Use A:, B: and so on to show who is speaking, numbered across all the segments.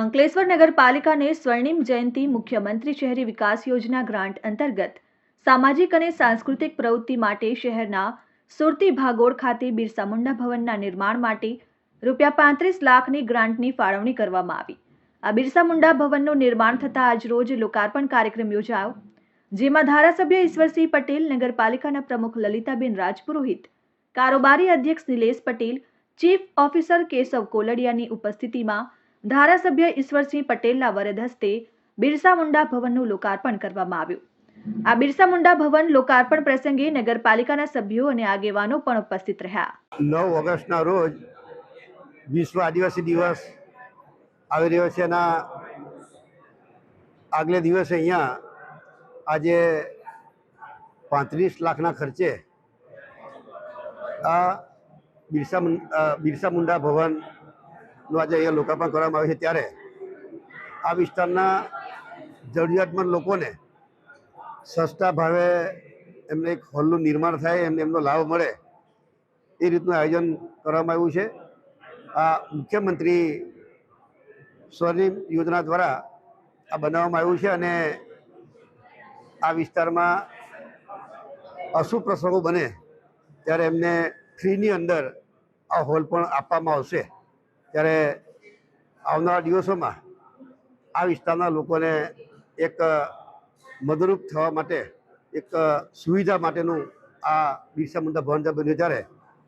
A: અંકલેશ્વર નગરપાલિકાને સ્વર્ણિમ જયંતિ મુખ્યમંત્રી શહેરી વિકાસ યોજના ગ્રાન્ટ અંતર્ગત સામાજિક અને સાંસ્કૃતિક પ્રવૃત્તિ માટે શહેરના સુરતી ભાગોળ ખાતે બિરસા મુંડા ભવનના નિર્માણ માટે રૂપિયા પાંત્રીસ લાખની ગ્રાન્ટની ફાળવણી કરવામાં આવી. આ બિરસા મુંડા ભવનનું નિર્માણ થતાં આજરોજ લોકાર્પણ કાર્યક્રમ યોજાયો, જેમાં ધારાસભ્ય ઈશ્વરસિંહ પટેલ, નગરપાલિકાના પ્રમુખ લલિતાબેન રાજપુરોહિત, કારોબારી અધ્યક્ષ નિલેશ પટેલ, ચીફ ઓફિસર કેશવ કોલડિયાની ઉપસ્થિતિમાં ધારાસભ્ય ઈશ્વરસિંહ પટેલના વરદ હસ્તે બિરસા મુંડા ભવનનું લોકાર્પણ કરવામાં આવ્યું. આ બિરસા મુંડા ભવન લોકાર્પણ પ્રસંગે નગરપાલિકાના સભ્યો અને આગેવાનો પણ ઉપસ્થિત રહ્યા.
B: નવ ઓગસ્ટના રોજ વિશ્વ આદિવાસી દિવસ આવી રહ્યો છે એના આગલે દિવસે અહીંયા આજે પાંત્રીસ લાખના ખર્ચે આ બિરસા બિરસા મુંડા ભવનનું આજે અહીંયા લોકાર્પણ કરવામાં આવે છે ત્યારે આ વિસ્તારના જરૂરિયાતમંદ લોકોને સસ્તા ભાવે એમને એક હોલનું નિર્માણ થાય, એમને એમનો લાભ મળે એ રીતનું આયોજન કરવામાં આવ્યું છે. આ મુખ્યમંત્રી સ્વર્ણિમ યોજના દ્વારા આ બનાવવામાં આવ્યું છે અને આ વિસ્તારમાં અશુભ પ્રસંગો બને ત્યારે એમને ફ્રીની અંદર આ હોલ પણ આપવામાં આવશે. ત્યારે આવનારા દિવસોમાં આ વિસ્તારના લોકોને એક મદરૂપ થવા માટે એક સુવિધા માટેનું આ બિરસા મુંડા ભવન બન્યું. ત્યારે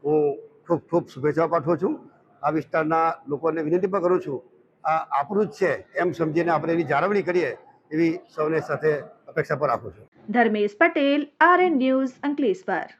B: હું ખૂબ ખૂબ શુભેચ્છાઓ પાઠવું છું. આ વિસ્તારના લોકોને વિનંતી પણ કરું છું. આ આપણું જ છે એમ સમજીને આપણે એની જાળવણી કરીએ એવી સૌને સાથે અપેક્ષા પર રાખું છું.
A: Dharmesh Patel R N news Ankleshwar.